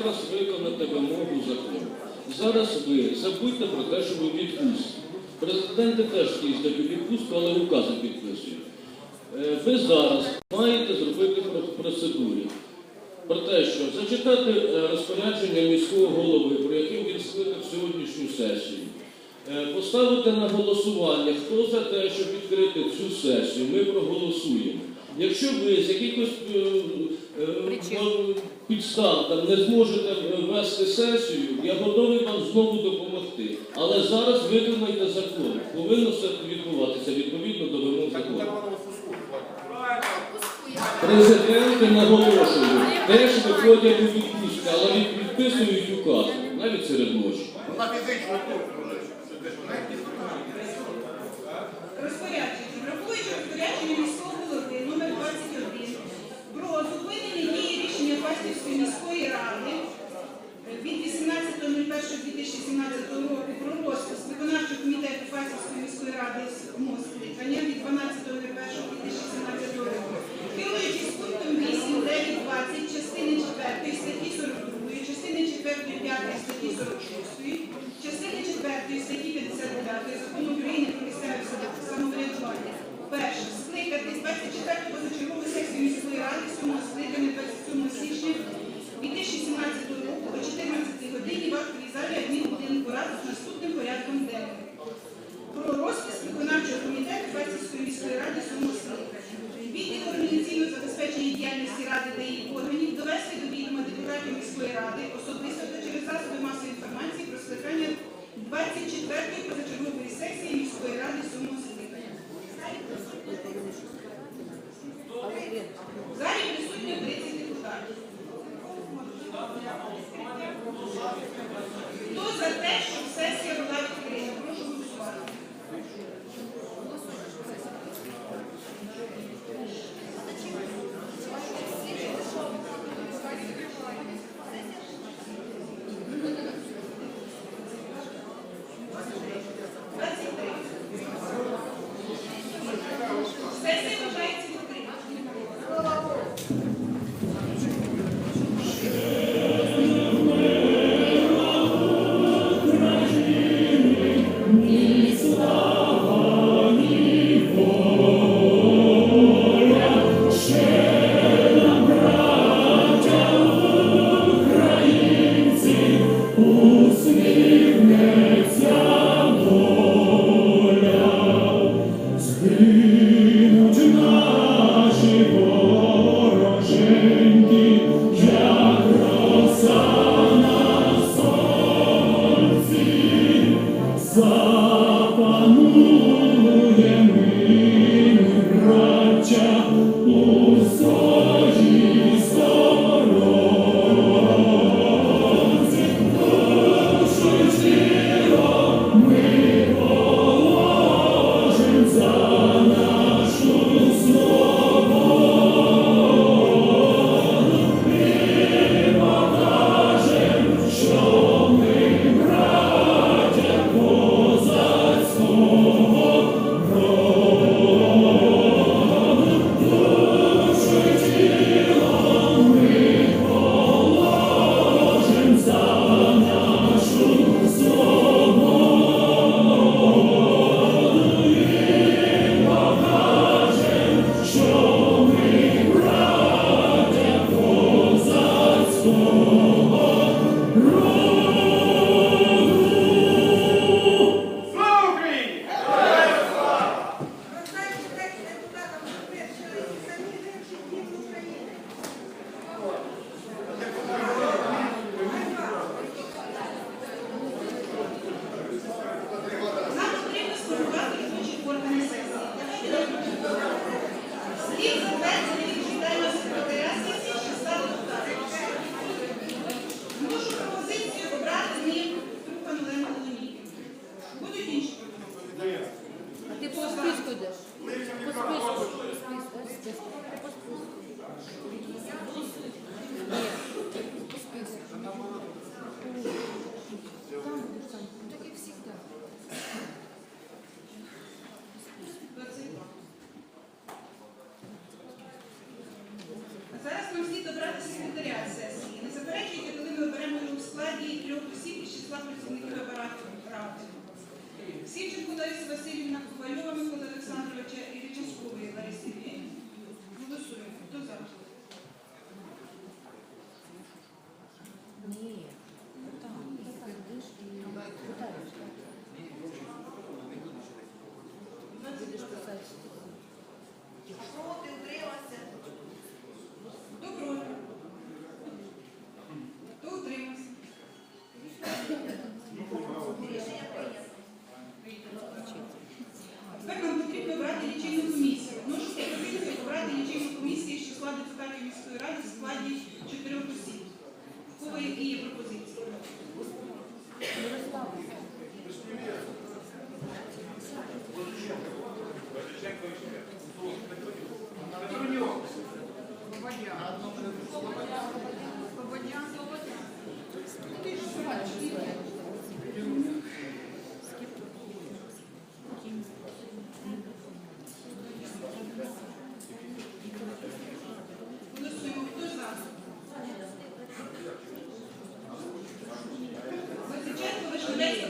Зараз виконати вимогу закону. Зараз ви забудьте про те, що ви відпустці. Президенти теж їздять у відпустку, але укази підписують. Е, Ви зараз маєте зробити про- процедурі про те, що зачитати е, розпорядження міського голови, про яким він скликав сьогоднішню сесію. Е, Поставити на голосування, хто за те, щоб відкрити цю сесію, ми проголосуємо. Якщо ви з якихось підстав там не зможете е, вести сесію, я готовий вам знову допомогти. Але зараз виконайте закон. Повинно все відбуватися відповідно до вимог закону. Президенти наголошують, теж виходять у відпустку, але від- підписують указ, навіть серед ночі. На фізичну культуру. Розпорядження. amazing.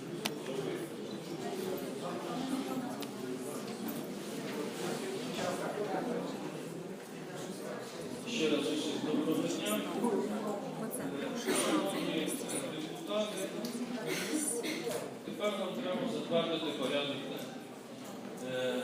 Ще раз усіх доброго дня. Шановні депутати, тепер нам треба затвердити порядок. денний. Е,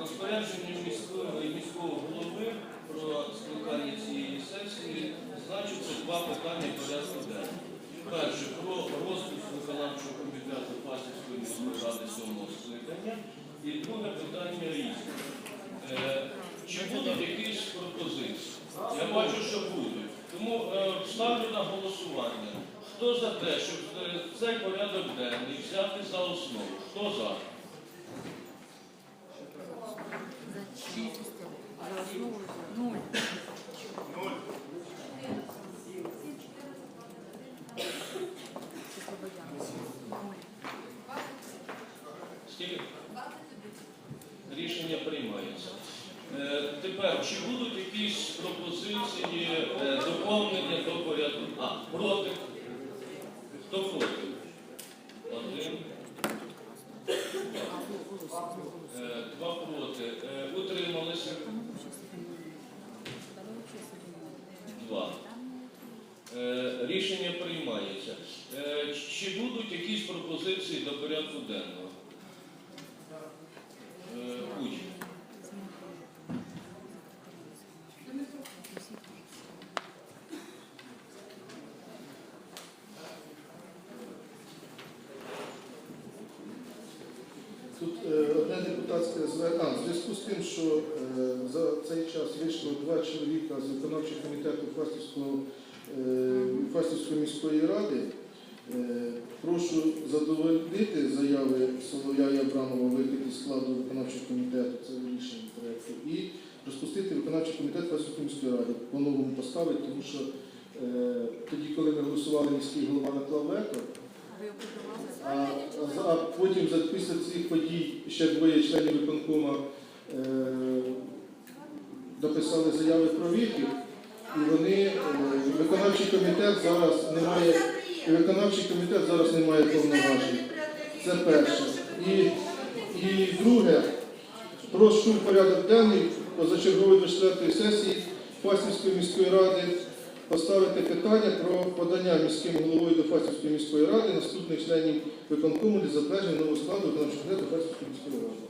Розпорядження міського, міського голови про скликання цієї сесії значиться два питання порядку денного. Перше про розпуск виконавчого комітету Фастівської міської ради сьомого скликання. І друге питання різне. Е, Чи будуть якісь пропозиції? Я бачу, що будуть. Тому е, ставлю на голосування. Хто за те, щоб е, цей порядок денний взяти за основу? Хто за? За чисту. За основу. Нуль. Слободян. Нуль. Скільки? Рішення приймається. Е, тепер, чи будуть якісь пропозиції е, доповнення до порядку? А, проти? Хто проти? Один. Е, Два проти. Е, Утрималися? Два. Е, Рішення приймається. Е, Чи будуть якісь пропозиції до порядку денного? Е, Куч. Тут е, одне депутатське звернення. А, в зв'язку з тим, що е, за цей час вийшло два чоловіка з виконавчого комітету е, Фастівської міської ради. Е, Прошу задовольнити заяви Солов'я і Абрамова вихід складу виконавчого комітету, це рішення проєкту, і розпустити виконавчий комітет Фастівської міської ради, по-новому поставити, тому що тоді, коли ми голосували, міський голова наклав вето? А, а потім за після цих подій ще двоє членів виконкома е, написали заяви про вихід, і вони е, виконавчий комітет зараз не має виконавчий комітет зараз не має повноважень. Це перше. І, і друге, прошу порядок денний позачергової 24 сесії Фастівської міської ради поставити питання про подання міським головою до Фастівської міської ради наступних членів виконкому для затвердження нового складу виконавчого комітету Фастівської міської ради.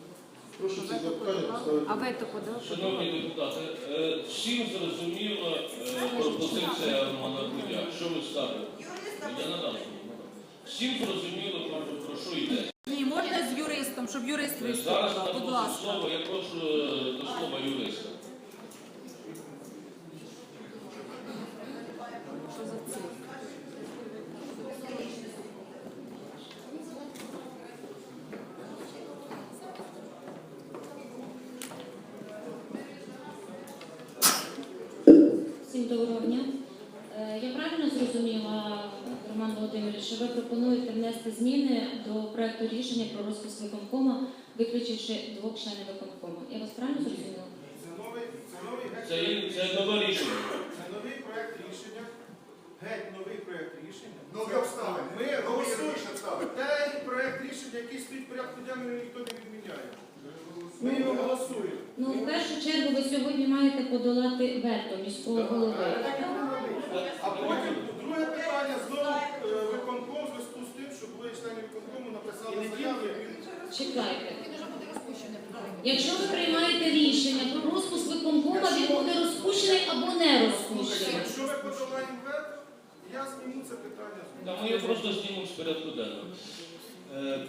Прошу ці запитання поставити. А вето подав? Шановні депутати, е, всім зрозуміла е, пропозиція Романа Кудя. Що ви ставите? Я надам. Всім зрозуміло, про, про що йде. Ні, можна з юристом, щоб юрист Зараз. Будь ласка. слово, я прошу е, до слова юриста. Всім доброго дня. Е, Я правильно зрозуміла, Роман Володимирович, що ви пропонуєте внести зміни до проекту рішення про розпуск виконкома, виключивши двох членів виконкому. Я вас правильно зрозуміла? Це, це нове рішення. це новий проект рішення. Геть новий проект рішення. Нові обставини. Ми голосуємо. Той проект рішення, який стоїть в порядку денному, ніхто не відміняє. Ми його голосуємо. Ну, в першу чергу ви сьогодні маєте подолати вето міського голови. А потім друге питання знову е, виконком в зв'язку з тим, що були члени виконкому написали заяви. Чекайте. Якщо ви приймаєте рішення про розпуск виконкома, він буде розпущений або не розпущений. якщо ми подолаємо вето, я зніму це питання. Та ми його просто знімемо з порядку денного. Е,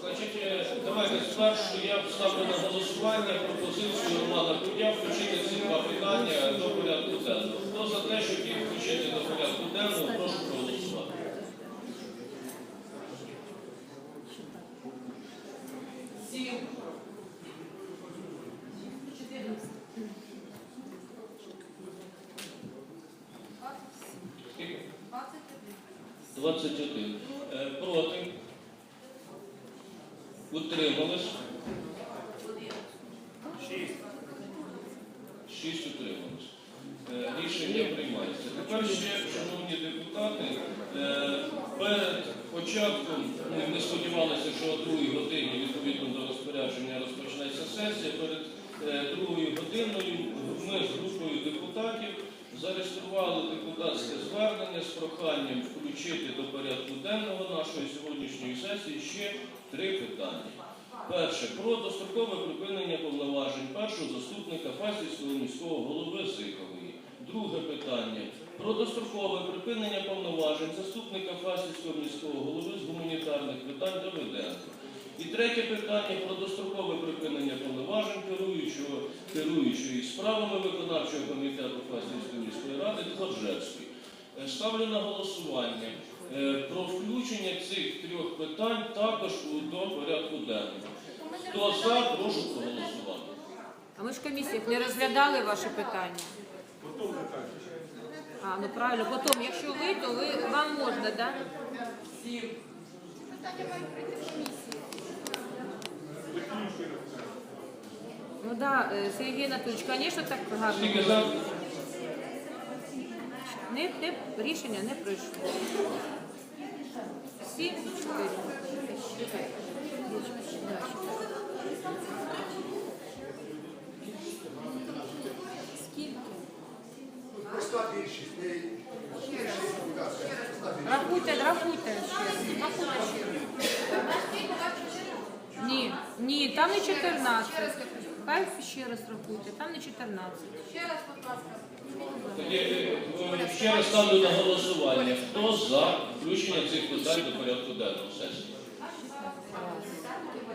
Значить, е, давайте спершу я ставлю на голосування пропозицію Романа Кудя включити ці два питання до порядку денного. Хто за те, щоб їх включити до порядку денного, прошу проголосувати. Скільки? 21. Е, Проти. Утримались. 6 утримались. Е, Рішення приймається. Тепер ще, шановні депутати, е, перед початком ми, ми сподівалися, що о другій годині відповідно до розпорядження розпочнеться сесія. Перед е, другою годиною ми з групою депутатів зареєстрували депутатське звернення з проханням включити до порядку нашої сьогоднішньої сесії ще три питання. Перше про дострокове припинення повноважень першого заступника Фастівського міського голови Зикової. Друге питання про дострокове припинення повноважень заступника Фастівського міського голови з гуманітарних питань Давиденка. І третє питання про дострокове припинення повноважень керуючого, керуючої справами виконавчого комітету Фастівської міської ради Тходжевської. Е, Ставлю на голосування про включення цих трьох питань також до порядку денного. Хто за, прошу проголосувати. А ми ж в комісіях не розглядали ваші питання. Потім А, ну правильно, потім, якщо ви, то ви, вам можна, так? Да? Ну да, е, Сергій Анатолійович, звісно, так гарно. Не, не, рішення не пройшло. Всі чотири. Скільки? Просто більшість. Будь ласка. Рахуйте, рахуйте ще. Ще. Ні, ні, там не 14. Хай ще раз рахуйте, там не 14. Тоді е, е, ще раз ставлю на голосування. Хто за включення цих питань до порядку денного сесії? Раз,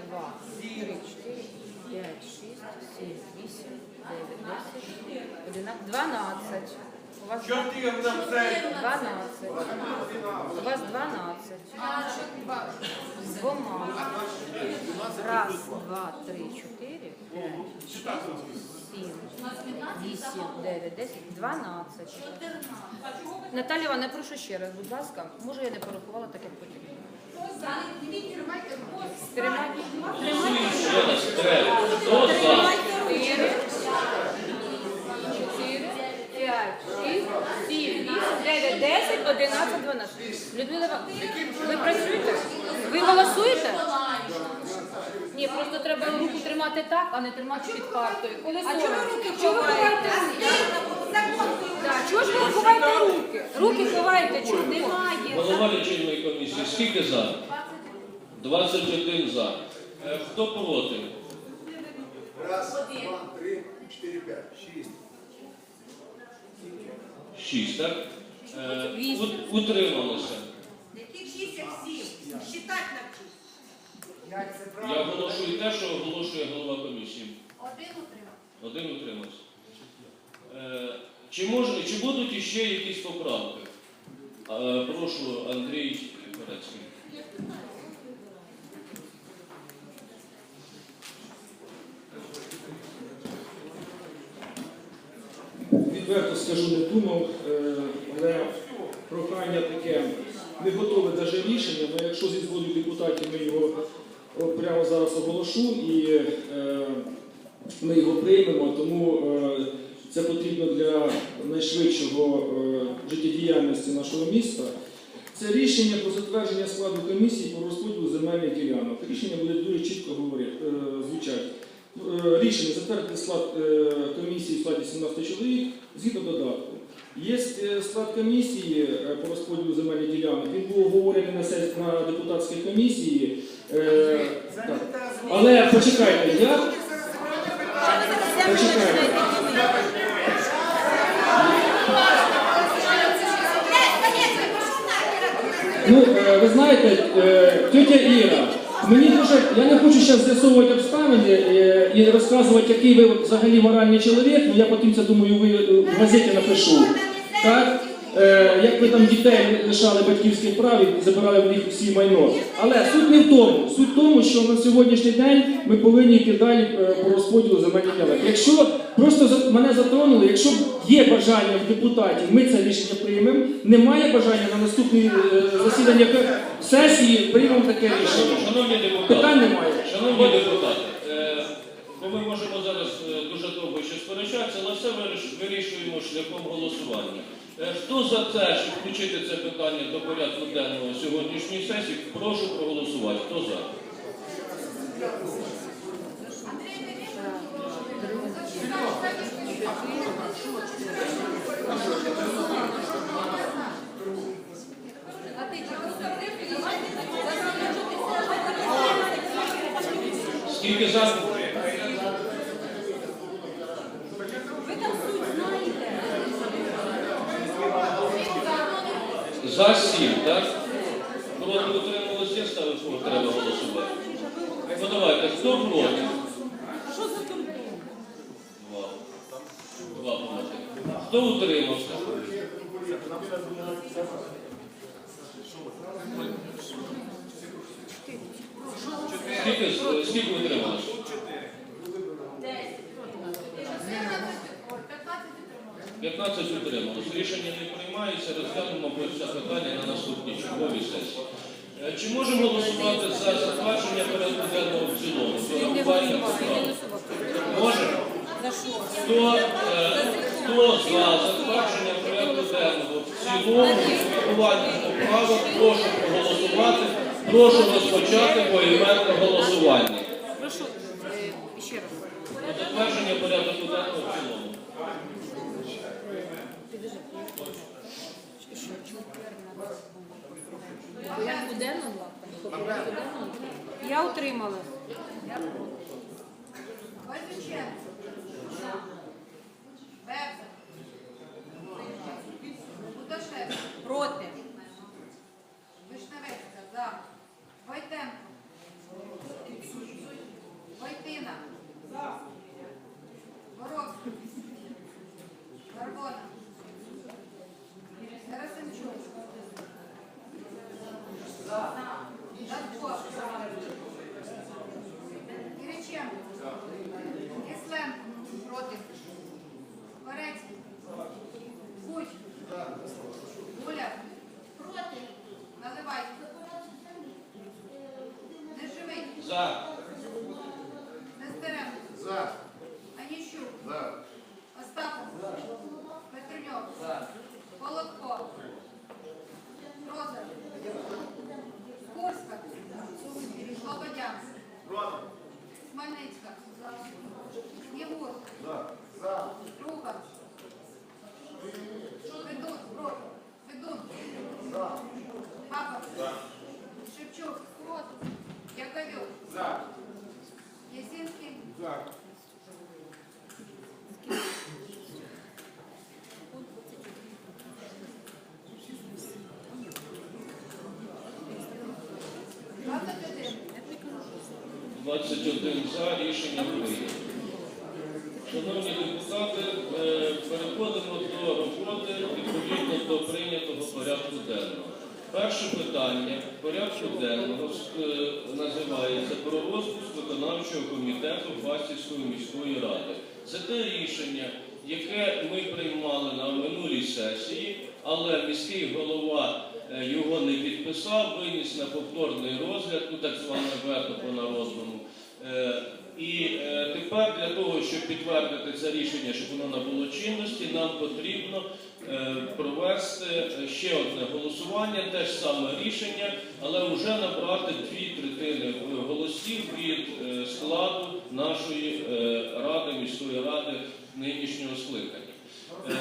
два, три, чотири, п'ять, шість, сім, вісім, дев'ять, десять, одинадцять, дванадцять. У вас Що ти там це? 12. У вас 12. З двома. Раз, два, три, чотири, п'ять, шість, сім, вісім, дев'ять, десять, дванадцять. Наталя Івановна, я прошу ще раз, будь ласка. Може, я не порахувала так, як потрібно. Тримайте. Чотири, п'ять, шість, сім, вісім, дев'ять, десять, одинадцять, дванадцять. Людмила, ви працюєте? Ви голосуєте? Ні, просто треба руку тримати так, а не тримати під картою. Коли а чого ви руки Чого ви ховаєте Чого ж ви ховаєте руки? Руки ховаєте, чого немає? Голова лічильної комісії, скільки за? 21 за. Е, Хто проти? Раз, два, три, чотири, п'ять. Шість. 6, так? Е, Вісім. ут- Утрималося. Яких шість, як сім? Считать навчись. Я оголошую те, що оголошує голова комісії. Один утримав. Один утримався. Е, Чи, мож, чи будуть іще якісь поправки? Е, Прошу, Андрій Корецький. Відверто скажу, не думав, е, але прохання таке, не готове навіть рішення, але якщо зі згоду депутатів ми його о, прямо зараз оголошу і е, ми його приймемо, тому е, це потрібно для найшвидшого е, життєдіяльності нашого міста. Це рішення про затвердження складу комісії по розподілу земельних ділянок. Рішення буде дуже чітко говорити, е, звучати. Е, Рішення затвердити склад е, комісії в складі 17 чоловік згідно додатку. Є е, склад комісії по розподілу земельних ділянок. Він був оговорений на депутатській комісії. Е, так. Але почекайте, я почекайте. Ну, е, ви знаєте, е, тетя Іра, мені дуже, я не хочу зараз з'ясовувати обставини е, і розказувати, який ви взагалі моральний чоловік, але я потім це думаю, ви в газеті напишу. Так? Е, Як ви там дітей лишали батьківських прав і забирали в них всі майно. Але суть не в тому. Суть в тому, що на сьогоднішній день ми повинні йти далі е, по розподілу земельних ділянок. Якщо просто мене затронули, якщо є бажання в депутатів, ми це рішення приймемо. Немає бажання на наступне засідання сесії приймемо таке рішення. Шановні депутати, Питань немає. Шановні депутати, е, бо ми можемо зараз дуже довго ще сперечатися, але все виріш- вирішуємо шляхом голосування. Е, Хто за те, щоб включити це питання до порядку денного сьогоднішньої сесії, прошу проголосувати. Хто за? Скільки за? За сім, так? Проти утрималися, я ставив, що треба голосувати. Ну давайте, хто проти? Два. Два проти. Хто утримався? Скільки, скільки утрималося? 15 утрималось. Рішення не приймається, розглянемо про це питання на наступній черговій сесії. Е, Чи можемо голосувати за затвердження порядку денного в цілому? Можемо? Хто, е, хто за затвердження порядку денного в цілому з урахуванням поправок, прошу проголосувати. Прошу розпочати поіменне голосування. Прошу, е, ще раз. Затвердження порядку денного в цілому. Порядку денного? Я утримала. Thank you. За. Рішення прийнято. Шановні депутати, е, переходимо до роботи відповідно до прийнятого порядку денного. Перше питання порядку денного е, називається про розпуск виконавчого комітету Фастівської міської ради. Це те рішення, яке ми приймали на минулій сесії, але міський голова е, його не підписав, виніс на повторний розгляд, ну так зване вето по народному. Е, І е, тепер для того, щоб підтвердити це рішення, щоб воно набуло чинності, нам потрібно е, провести ще одне голосування, те ж саме рішення, але вже набрати дві третини голосів від складу нашої ради, міської ради нинішнього скликання. Е,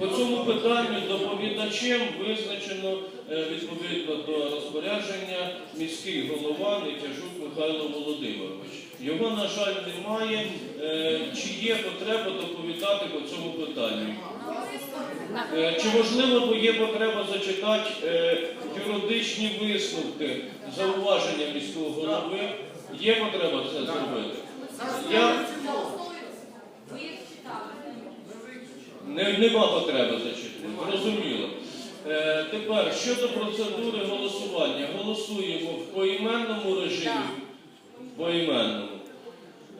По цьому питанню доповідачем визначено е, відповідно до розпорядження міський голова Нетяжук Михайло Володимирович. Його, на жаль, немає. Е, Чи є потреба доповідати по цьому питанню? Чи можливо є потреба зачитати юридичні висновки, зауваження міського голови? Є потреба це зробити? Я... Не, нема потреби зачитувати, зрозуміло. Е, тепер щодо процедури голосування. Голосуємо в поіменному режимі. Поіменному.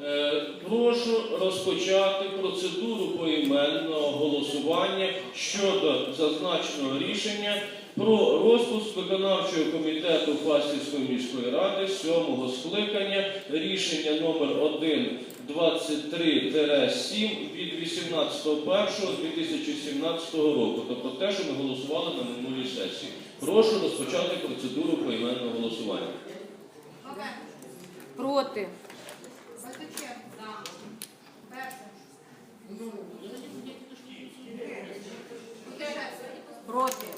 Е, прошу розпочати процедуру поіменного голосування щодо зазначеного рішення про розпуск виконавчого комітету Фастівської міської ради сьомого скликання рішення номер 1 23-7 від 18.01.2017 року, тобто те, що ми голосували на минулій сесії. Прошу розпочати процедуру поіменного голосування. Проти. Проти.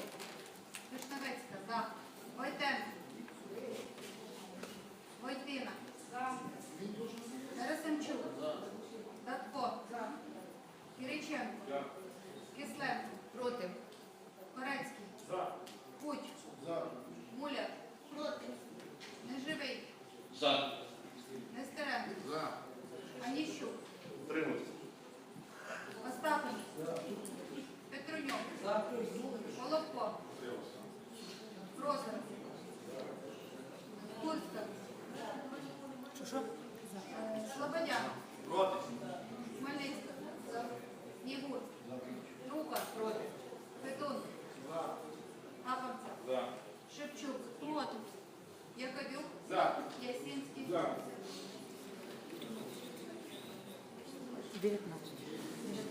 19.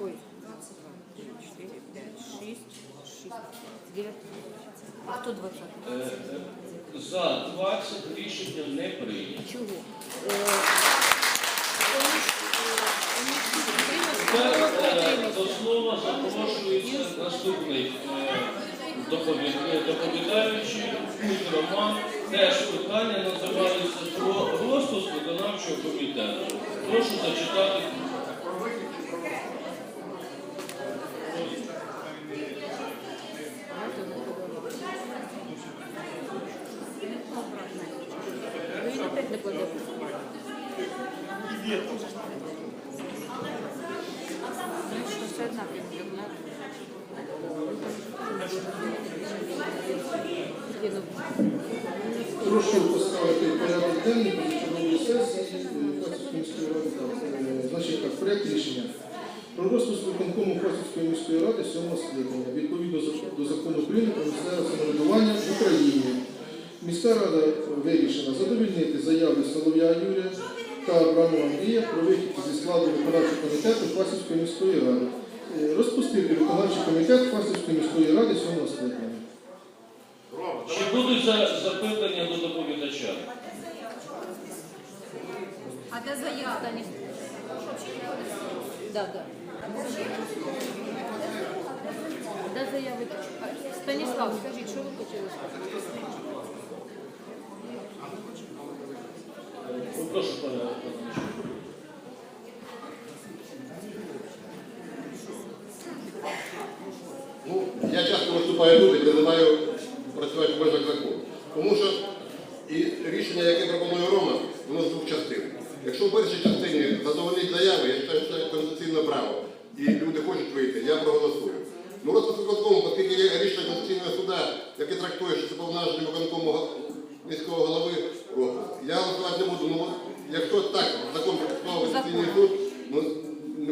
Ой, 22. 4, 5, 6, 6, 19. А хто 20? Е, За 20 рішення не прийнято. Чого? До слова запрошується наступний е, доповід- доповідаючий Роман. Теж питання називається про розпуск виконавчого комітету. Прошу зачитати. Він опять не кладе. Все одна він Прошу поставити порядок денний позачергової сесії е, Значить так, проект рішення про розпуск виконкому Фастівської міської ради сьомого скликання відповідно до закону України про місцеве самоврядування в Україні. Міська рада вирішила задовільнити заяви Солов'я Юрія та Абрамова Андрія про вихід зі складу виконавчого комітету Фастівської міської ради. Е, Розпустити виконавчий комітет Фастівської міської ради сьомого скликання. Чи будуть запитання до доповідача? А де заява? Да, да. Де заяви? Станіслав, скажіть, що ви хотіли сказати? Прошу, пане Анатолійович. Ну, я часто виступаю тут і призиваю працювати в межах закону. Тому що і рішення, яке пропонує Рома, воно з двох частин. Якщо в першій частині задовольнить заяви, я вважаю, що це конституційне право, і люди хочуть вийти, я проголосую. Ну, розпис виконкому, оскільки є рішення Конституційного суду, яке трактує, що це повноваження виконкому га- міського голови, розпис. я голосувати не буду. Ну, якщо так закон практикував Конституційний суд, ну,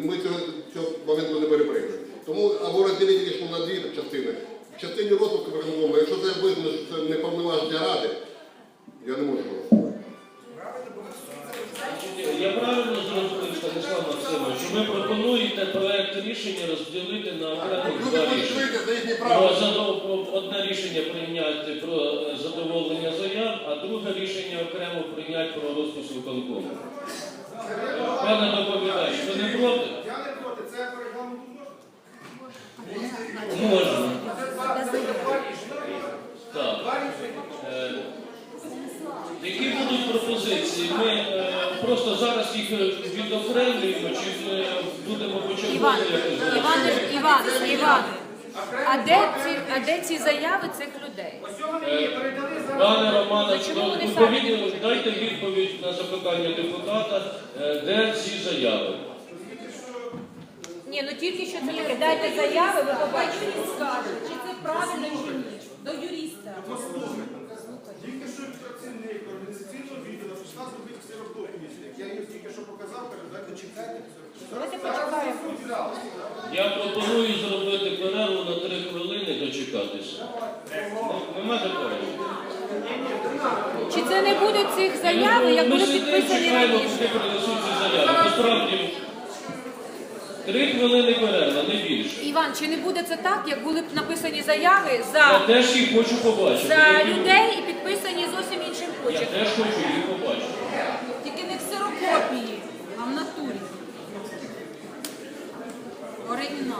ми цього, цього моменту не переприймемо. Тому або розділити рішення на дві частини. В частині розпуску виконкому, якщо це визнано, що це не повноваження ради, я не можу голосувати. Я правильно зрозумів, Станіслав Максимович, що ви пропонуєте проект рішення розділити на окремих Люди два рішення. Про задов- Одне рішення прийняти про е, задоволення заяв, а друге рішення окремо прийняти про розпис виконкому. Пане доповідач, ви не проти? Я не проти, це по регламенту можна. Можна. Це два рішення. Так. Два рішення. Е, Які будуть пропозиції? Ми е, просто зараз їх е, відокремлюємо чи е, будемо Іван, якось Іван. Іван, Іван. А де ці, а де ці заяви цих людей? Ось цього мені передали зараз. Пане Романе, Чому вони відповідь- дайте відповідь на запитання депутата, е, де ці заяви. Ні, ну тільки що це. Дайте заяви, ви побачите. Чи це правильно чи ні? До юриста. Тільки що Я її тільки що показав, передайте, чекайте. Давайте почекаємо. Я пропоную зробити перерву на три хвилини дочекатися. Нема такого? Чи це не буде цих заяв, як були підписані чекаємо, раніше? поки принесуть ці заяви. Насправді, три хвилини перерва, не більше. Іван, чи не буде це так, як були б написані заяви Я за, теж їх хочу побачити. за людей і підписані зовсім іншим Я почерком? теж хочу їх побачити. Ксерокопії, а в натурі. Оригінал.